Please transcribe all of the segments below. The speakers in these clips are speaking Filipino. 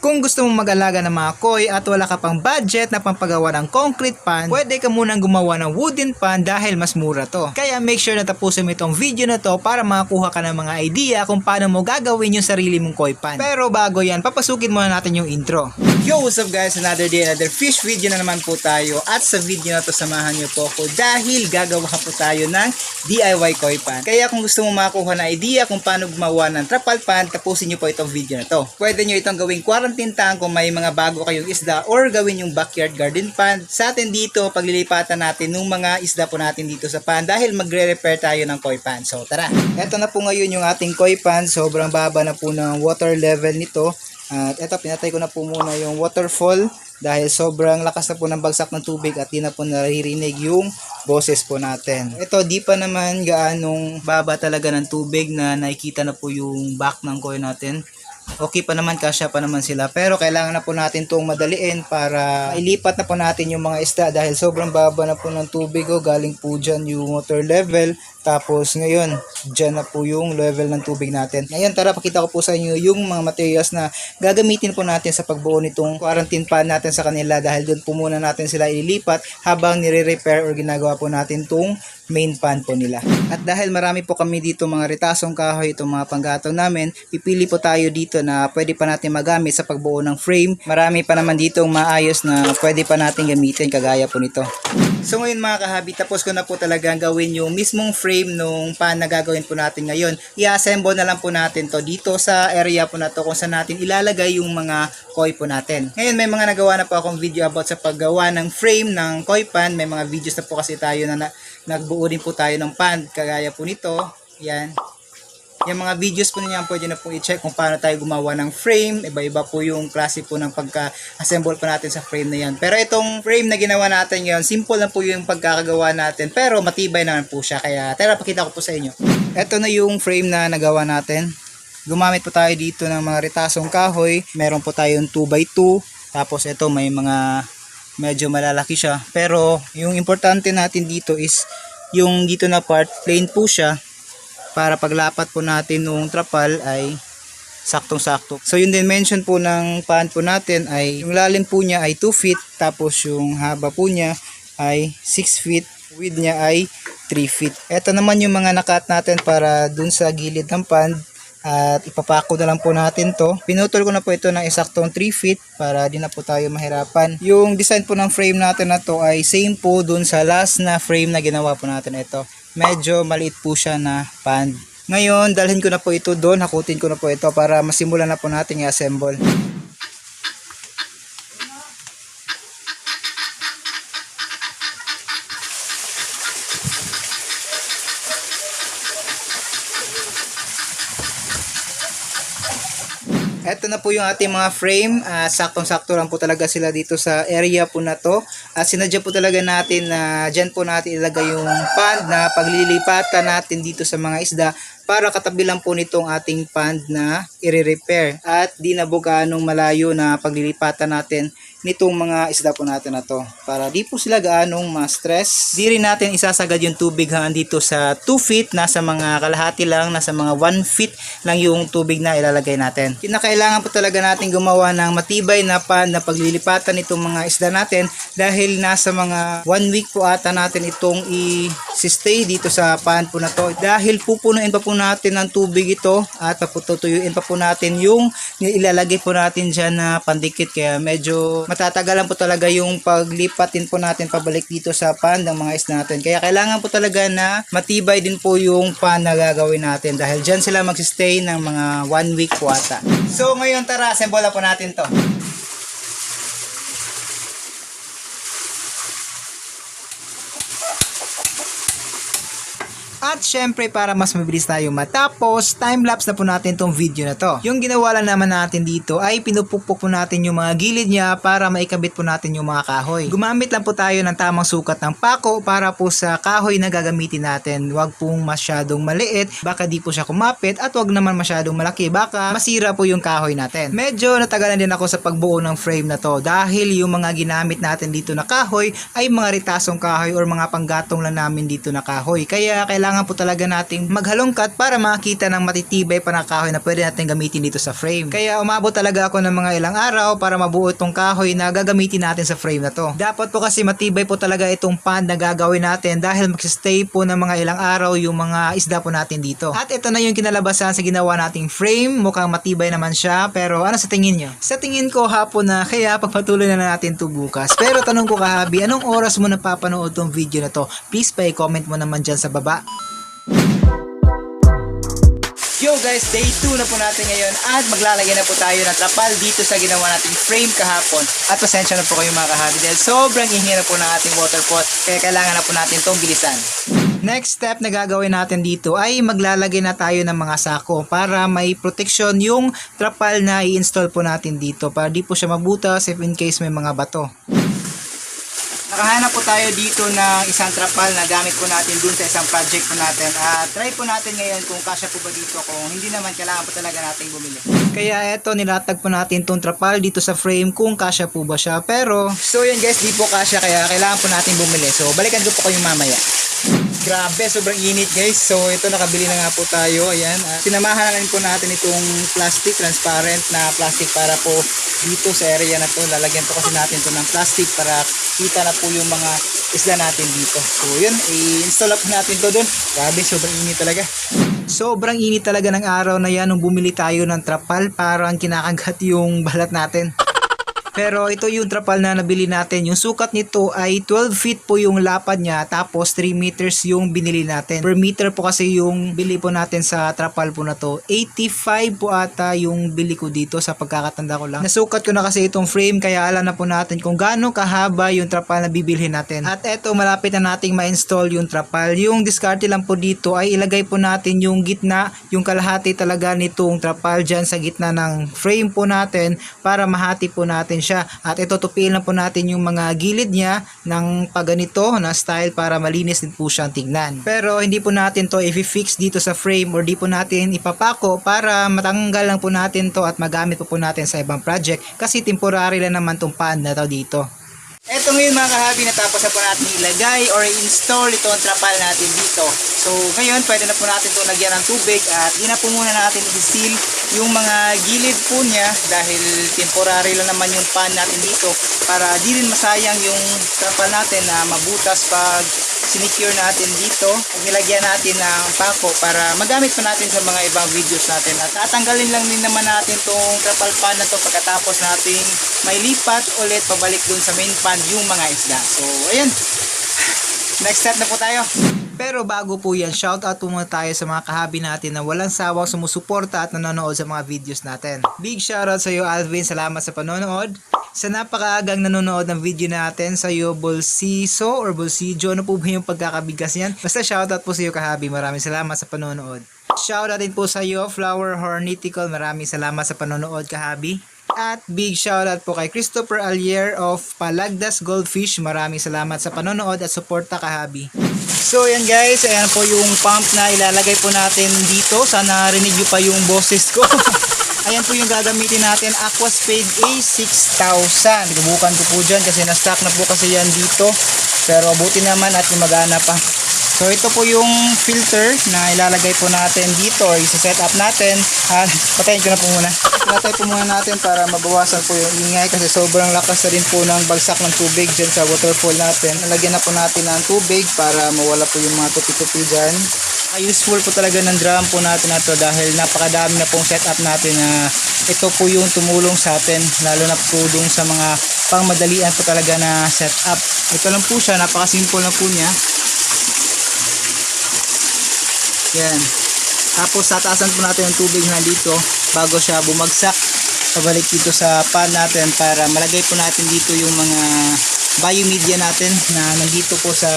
Kung gusto mong mag-alaga ng mga koi at wala ka pang budget na pampagawa ng concrete pan, pwede ka munang gumawa ng wooden pan dahil mas mura to. Kaya make sure na tapusin mo itong video na to para makakuha ka ng mga idea kung paano mo gagawin yung sarili mong koi pan. Pero bago yan, papasukin muna natin yung intro. Yo, what's up guys? Another day, another fish video na naman po tayo. At sa video na to, samahan niyo po ako dahil gagawa po tayo ng DIY koi pan. Kaya kung gusto mo makakuha na idea kung paano gumawa ng trapal pan, tapusin niyo po itong video na to. Pwede niyo itong gawing quarantine tank kung may mga bago kayong isda or gawin yung backyard garden pan. Sa atin dito, paglilipatan natin ng mga isda po natin dito sa pan dahil magre-repair tayo ng koi pan. So tara. Ito na po ngayon yung ating koi pan. Sobrang baba na po ng water level nito. At eto, pinatay ko na po muna yung waterfall dahil sobrang lakas na po ng bagsak ng tubig at di na po naririnig yung boses po natin. Ito, di pa naman gaanong baba talaga ng tubig na nakikita na po yung back ng koi natin. Okay pa naman, kasya pa naman sila. Pero kailangan na po natin itong madaliin para ilipat na po natin yung mga isda dahil sobrang baba na po ng tubig o galing po dyan yung water level. Tapos ngayon, dyan na po yung level ng tubig natin. Ngayon, tara pakita ko po sa inyo yung mga materials na gagamitin po natin sa pagbuo nitong quarantine pan natin sa kanila dahil doon po muna natin sila ililipat habang nire-repair or ginagawa po natin tong main pan po nila. At dahil marami po kami dito mga ritasong kahoy, itong mga panggatong namin, pipili po tayo dito na pwede pa natin magamit sa pagbuo ng frame. Marami pa naman dito maayos na pwede pa natin gamitin kagaya po nito. So ngayon mga kahabi, tapos ko na po talaga gawin yung mismong frame nung pan na gagawin po natin ngayon. I-assemble na lang po natin to dito sa area po na to kung saan natin ilalagay yung mga koi po natin. Ngayon may mga nagawa na po akong video about sa paggawa ng frame ng koi pan. May mga videos na po kasi tayo na, na nagbuo din po tayo ng pan kagaya po nito. Yan. Yung mga videos po ninyo pwede na po i-check kung paano tayo gumawa ng frame. Iba-iba po yung klase po ng pagka-assemble po natin sa frame na yan. Pero itong frame na ginawa natin ngayon, simple lang po yung pagkakagawa natin. Pero matibay naman po siya. Kaya tara, pakita ko po sa inyo. Ito na yung frame na nagawa natin. Gumamit po tayo dito ng mga ritasong kahoy. Meron po tayong 2x2. Tapos ito may mga medyo malalaki siya. Pero yung importante natin dito is yung dito na part, plain po siya para paglapat po natin nung trapal ay saktong-sakto. So yung dimension po ng pan po natin ay yung lalim po niya ay 2 feet tapos yung haba po niya ay 6 feet width niya ay 3 feet. Ito naman yung mga nakat natin para dun sa gilid ng pan at ipapako na lang po natin to. Pinutol ko na po ito ng isaktong 3 feet para di na po tayo mahirapan. Yung design po ng frame natin na to ay same po dun sa last na frame na ginawa po natin ito. Medyo maliit po siya na pan. Ngayon, dalhin ko na po ito doon, hakutin ko na po ito para masimulan na po natin i-assemble. Ito na po yung ating mga frame. Ah, saktong-sakto lang po talaga sila dito sa area po na to. At sinadya po talaga natin na dyan po natin ilagay yung pond na paglilipatan natin dito sa mga isda para katabi lang po nitong ating pond na i-repair. At di na po gaanong malayo na paglilipatan natin nitong mga isda po natin na to. Para di po sila gaanong ma-stress. Di rin natin isasagad yung tubig hanggang dito sa 2 feet. Nasa mga kalahati lang, nasa mga 1 feet lang yung tubig na ilalagay natin. Kinakailangan po talaga natin gumawa ng matibay na pan na paglilipatan itong mga isda natin dahil nasa mga 1 week po ata natin itong i-stay dito sa pan po na to. Dahil pupunuin pa po natin ng tubig ito at papututuyuin pa po natin yung ilalagay po natin dyan na pandikit kaya medyo matatagalan po talaga yung paglipatin po natin pabalik dito sa pan ng mga isda natin. Kaya kailangan po talaga na matibay din po yung pan na gagawin natin dahil dyan sila magsistay ng mga 1 week po ata. So ngayon tara, assemble po natin to. At syempre para mas mabilis tayo matapos, time-lapse na po natin tong video na to. Yung ginawa lang naman natin dito ay pinupukpok po natin yung mga gilid niya para maikabit po natin yung mga kahoy. Gumamit lang po tayo ng tamang sukat ng pako para po sa kahoy na gagamitin natin. Huwag pong masyadong maliit, baka di po siya kumapit at wag naman masyadong malaki, baka masira po yung kahoy natin. Medyo natagalan din ako sa pagbuo ng frame na to dahil yung mga ginamit natin dito na kahoy ay mga ritasong kahoy or mga panggatong lang namin dito na kahoy. Kaya kailangan kailangan po talaga nating maghalongkat para makita ng matitibay pa na kahoy na pwede natin gamitin dito sa frame. Kaya umabot talaga ako ng mga ilang araw para mabuo itong kahoy na gagamitin natin sa frame na to. Dapat po kasi matibay po talaga itong pan na gagawin natin dahil magsistay po ng mga ilang araw yung mga isda po natin dito. At ito na yung kinalabasan sa ginawa nating frame. Mukhang matibay naman siya pero ano sa tingin nyo? Sa tingin ko hapon na kaya pagpatuloy na natin to bukas. Pero tanong ko kahabi, anong oras mo napapanood tong video na to? Please pa-comment mo naman dyan sa baba. Yo guys, day 2 na po natin ngayon at maglalagay na po tayo ng trapal dito sa ginawa nating frame kahapon. At pasensya na po kayo mga kahabi dahil sobrang ingay na po ng ating water pot kaya kailangan na po natin itong bilisan. Next step na gagawin natin dito ay maglalagay na tayo ng mga sako para may protection yung trapal na i-install po natin dito para di po siya mabutas if in case may mga bato. Nakahanap po tayo dito ng isang trapal na gamit po natin dun sa isang project po natin. At try po natin ngayon kung kasya po ba dito. Kung hindi naman, kailangan po talaga natin bumili. Kaya eto, nilatag po natin tong trapal dito sa frame kung kasya po ba siya. Pero, so yun guys, di po kasya kaya kailangan po natin bumili. So, balikan ko po kayo mamaya. Grabe, sobrang init guys. So, ito nakabili na nga po tayo. Ayan. At sinamahan na rin po natin itong plastic, transparent na plastic para po dito sa area na to. Lalagyan po kasi natin to ng plastic para kita na po yung mga isda natin dito. So, yun. I-install po natin to doon. Grabe, sobrang init talaga. Sobrang init talaga ng araw na yan nung bumili tayo ng trapal parang kinakagat yung balat natin. Pero ito yung trapal na nabili natin. Yung sukat nito ay 12 feet po yung lapad niya tapos 3 meters yung binili natin. Per meter po kasi yung bili po natin sa trapal po na to. 85 po ata yung bili ko dito sa pagkakatanda ko lang. Nasukat ko na kasi itong frame kaya alam na po natin kung gaano kahaba yung trapal na bibilhin natin. At eto malapit na nating ma-install yung trapal. Yung diskarte lang po dito ay ilagay po natin yung gitna, yung kalahati talaga nitong trapal dyan sa gitna ng frame po natin para mahati po natin siya. At ito tupiin lang po natin yung mga gilid niya ng paganito na style para malinis din po siyang tignan. Pero hindi po natin to i-fix dito sa frame or di po natin ipapako para matanggal lang po natin to at magamit po po natin sa ibang project kasi temporary lang naman tong pan na to dito. Eto ngayon mga kahabi, natapos na po natin ilagay or install itong trapal natin dito. So ngayon, pwede na po natin ito lagyan ng tubig at di na po muna natin i-seal yung mga gilid po niya dahil temporary lang naman yung pan natin dito para di rin masayang yung trapal natin na mabutas pag sinicure natin dito. At nilagyan natin ng pako para magamit pa natin sa mga ibang videos natin. At tatanggalin lang din naman natin tong trapal pan na to pagkatapos nating may lipat ulit pabalik dun sa main pan yung mga isda. So ayun. Next step na po tayo pero bago po yan, shoutout po muna tayo sa mga kahabi natin na walang sawang sumusuporta at nanonood sa mga videos natin. Big shoutout sa iyo Alvin, salamat sa panonood. Sa napakaagang nanonood ng video natin sa iyo Bolsiso or Bolsijo, ano po ba yung pagkakabigas niyan? Basta shoutout po sa iyo kahabi, maraming salamat sa panonood. Shoutout din po sa iyo Flower Hornitical, maraming salamat sa panonood kahabi. At big shoutout po kay Christopher Allier of Palagdas Goldfish. Maraming salamat sa panonood at suporta kahabi. So yan guys, ayan po yung pump na ilalagay po natin dito. Sana rinig nyo pa yung boses ko. ayan po yung gagamitin natin, Aquaspade A6000. Ibubukan ko po dyan kasi na-stock na po kasi yan dito. Pero buti naman at gumagana pa. So ito po yung filter na ilalagay po natin dito isa-set up natin. Ah, patayin ko na po muna. Pinatay po muna natin para mabawasan po yung ingay kasi sobrang lakas na rin po ng bagsak ng tubig dyan sa waterfall natin. Nalagyan na po natin ng tubig para mawala po yung mga tupi-tupi dyan. Ah, useful po talaga ng drum po natin na to dahil napakadami na pong setup natin na ito po yung tumulong sa atin lalo na po dun sa mga pangmadalian po talaga na setup. Ito lang po siya, napakasimple na po niya. Yan. Tapos tataasan po natin yung tubig na dito bago siya bumagsak pabalik dito sa pan natin para malagay po natin dito yung mga biomedia natin na nandito po sa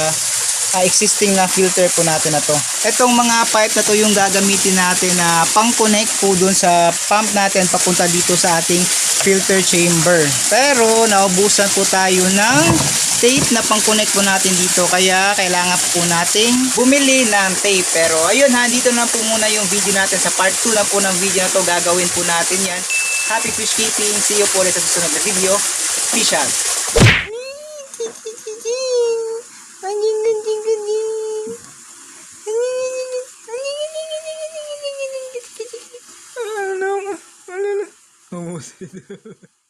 ah, existing na filter po natin na to. Itong mga pipe na to yung gagamitin natin na pang-connect po dun sa pump natin papunta dito sa ating filter chamber. Pero naubusan po tayo ng tape na pang-connect po natin dito kaya kailangan po nating bumili ng tape. Pero ayun ha, dito na po muna yung video natin sa part 2 lang po ng video na to gagawin po natin yan. Happy fish keeping. See you po ulit sa susunod na video. Fish out. フフフ。